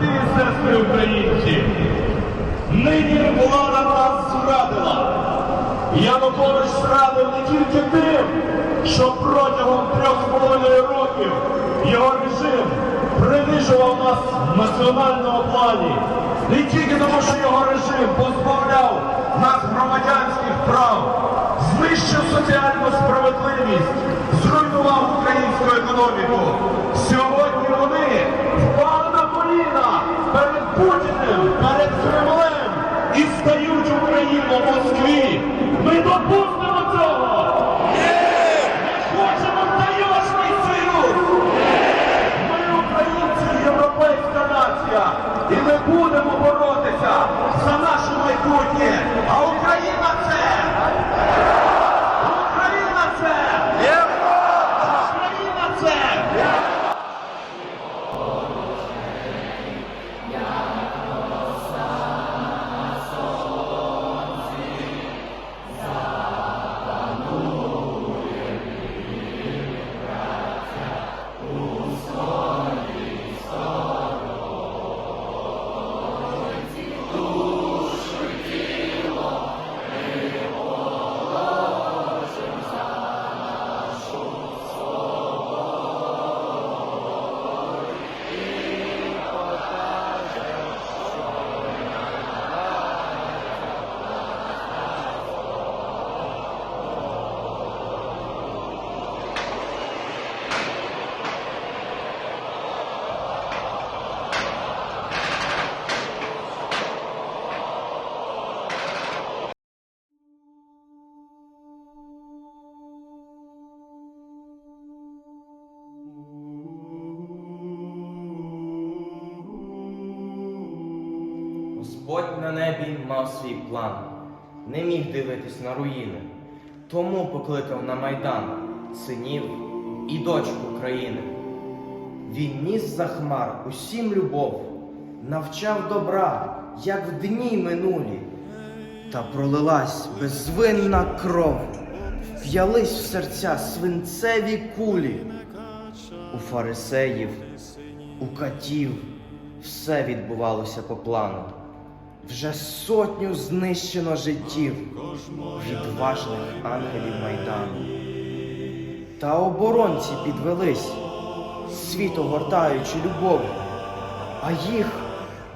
брати і сестри українці, нині влада нас зрадила. Я Янукович зрадив не тільки тим, що протягом трьох з половиною років його режим принижував нас в національному плані. Не тільки тому, що його режим позбавляв нас громадянських прав, знищив соціальну справедливість, зруйнував українську економіку. Сьогодні Путіним, перед Кремлем і стають Україну в Москві. Ми допустимо Господь на небі мав свій план, не міг дивитись на руїни, тому покликав на майдан синів і дочку країни. Він ніс за хмар усім любов, навчав добра, як в дні минулі, та пролилась безвинна кров, в'ялись в серця свинцеві кулі. У фарисеїв, у катів все відбувалося по плану. Вже сотню знищено життів відважних ангелів Майдану. Та оборонці підвелись, світ огортаючи любов, а їх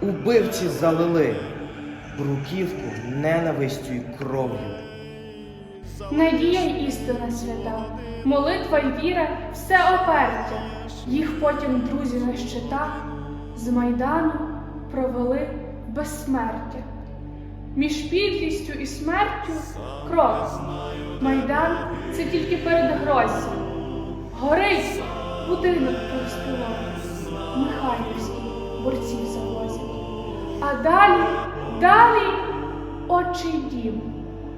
убивці залили бруківку ненавистю й кров'ю. Надія й істина свята, молитва й віра все опертя. Їх потім друзі на щитах з майдану провели безсмертя. Між підлістю і смертю кров. Майдан це тільки передгрозя. Горить будинок поспівав, Михайлівський борців завозять. А далі, далі отчий дім,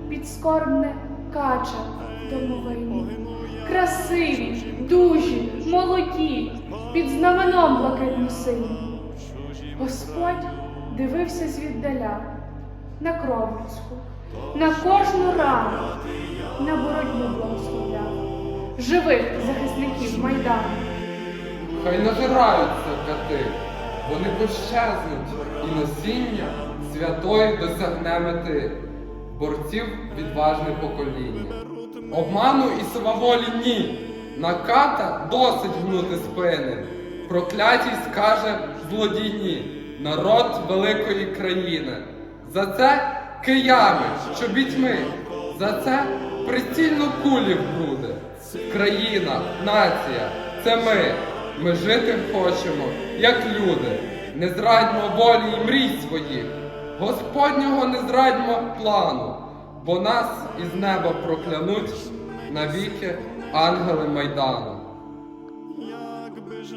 підскорбне кача домовині. Красиві, дужі, молоді, під знаменом блакитно синім. Господь дивився звіддаля на Кровницьку, на кожну рану, на боротьбу благословляв, живих захисників Майдану. Хай нажираються кати, вони пощезнуть, і насіння святої досягне мети, борців відважне покоління. Обману і сваволі ні, на ката досить гнути спини. Проклятій скаже злодійні, народ великої країни. За це киями, що бітьми, за це прицільно кулі в груди. Країна, нація, це ми. Ми жити хочемо, як люди. Не зрадьмо волі і мрій своїх. Господнього не зрадьмо плану, бо нас із неба проклянуть навіки ангели Майдану. Якби ж